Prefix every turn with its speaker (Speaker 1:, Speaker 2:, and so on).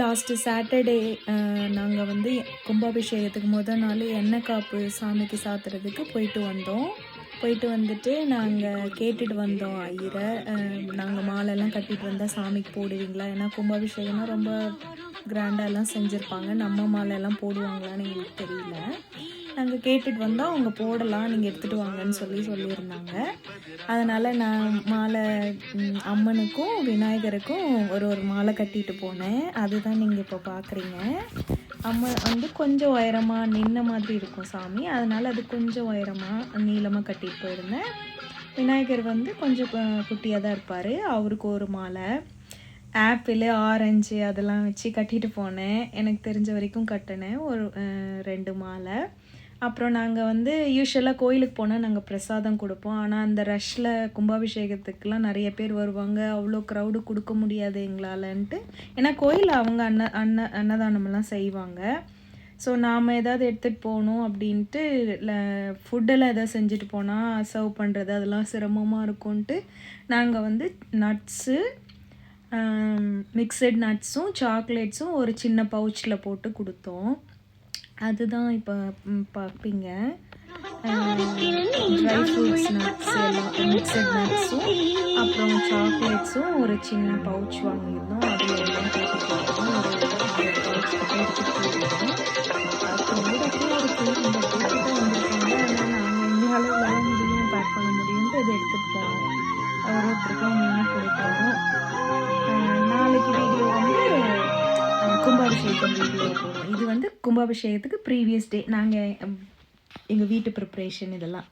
Speaker 1: Last Saturday நாங்கள் வந்து கும்பாபிஷேகத்துக்கு முதல் நாள் எண்ணெய் காப்பு சாமிக்கு சாத்துறதுக்கு போயிட்டு வந்தோம். போயிட்டு வந்துட்டு நாங்கள் கேட்டுட்டு வந்தோம் ஐயரை. நாங்கள் மாலைலாம் கட்டிட்டு வந்தால் சாமிக்கு போடுவீங்களா? ஏன்னா கும்பாபிஷேகம்னா ரொம்ப கிராண்டாலாம் செஞ்சுருப்பாங்க. நம்ம மாலையெல்லாம் போடுவாங்களான்னு எங்களுக்கு தெரியல. நாங்கள் கேட்டுட்டு வந்தோம் அவங்க போடலாம் நீங்கள் எடுத்துகிட்டு வாங்கன்னு சொல்லி சொல்லியிருந்தாங்க. அதனால் நான் மாலை அம்மனுக்கும் விநாயகருக்கும் ஒரு ஒரு மாலை கட்டிட்டு போனேன். அதுதான் நீங்கள் இப்போ பார்க்குறீங்க அம்மன் வந்து கொஞ்சம் உயரமாக நின்ன மாதிரி இருக்கும் சாமி. அதனால் அது கொஞ்சம் உயரமாக நீளமாக கட்டிட்டு போயிருந்தேன். விநாயகர் வந்து கொஞ்சம் குட்டியாக தான் இருப்பார். அவருக்கு ஒரு மாலை. ஆப்பிள் ஆரஞ்சு அதெல்லாம் வச்சு கட்டிட்டு போனேன். எனக்கு தெரிஞ்ச வரைக்கும் கட்டினேன். ஒரு ரெண்டு மாலை. அப்புறம் நாங்கள் வந்து யூஸ்வலாக கோயிலுக்கு போனால் நாங்கள் பிரசாதம் கொடுப்போம். ஆனால் அந்த ரஷ்ஷில் கும்பாபிஷேகத்துக்குலாம் நிறைய பேர் வருவாங்க. அவ்வளோ க்ரௌடு கொடுக்க முடியாது எங்களாலன்ட்டு. ஏன்னா கோயில் அவங்க அன்ன அன்ன அன்னதானமெல்லாம் செய்வாங்க. ஸோ நாம் ஏதாவது எடுத்துகிட்டு போகணும் அப்படின்ட்டு ஃபுட்டெல்லாம் எதாவது செஞ்சுட்டு போனால் சர்வ் பண்ணுறது அதெல்லாம் சிரமமாக இருக்கும்ன்ட்டு நாங்கள் வந்து நட்ஸு மிக்சட் நட்ஸும் சாக்லேட்ஸும் ஒரு சின்ன பவுச்சில் போட்டு கொடுத்தோம். அதுதான் இப்போ பார்ப்பீங்க ட்ரை ஃப்ரூட்ஸ் நட்ஸ் எல்லாம் மிக்சட் நட்ஸும் அப்புறம் சாக்லேட்ஸும் ஒரு சின்ன பவுச் வாங்கியிருந்தோம். அதில் எல்லாம் போட்டு கொடுத்தோம் ஒரு பவுச் எடுத்துகிட்டு போயிருந்தோம் க்ரௌடாக இருக்குது இந்த போட்டு தான் வந்திருக்காங்க ஆனால் நாங்கள் எங்களால் எல்லாம் முடியும் பேக் பண்ண முடியும்ட்டு இதை எடுத்துகிட்டு போனோம். ஒரு ஒருத்தருக்கும் ஒன்று கொடுத்தோம் கும்பாபிஷேகம் வீடியோ போடுவோம். இது வந்து கும்பாபிஷேகத்துக்கு ப்ரீவியஸ் டே நாங்கள் எங்கள் வீட்டு ப்ரிப்ரேஷன் இதெல்லாம்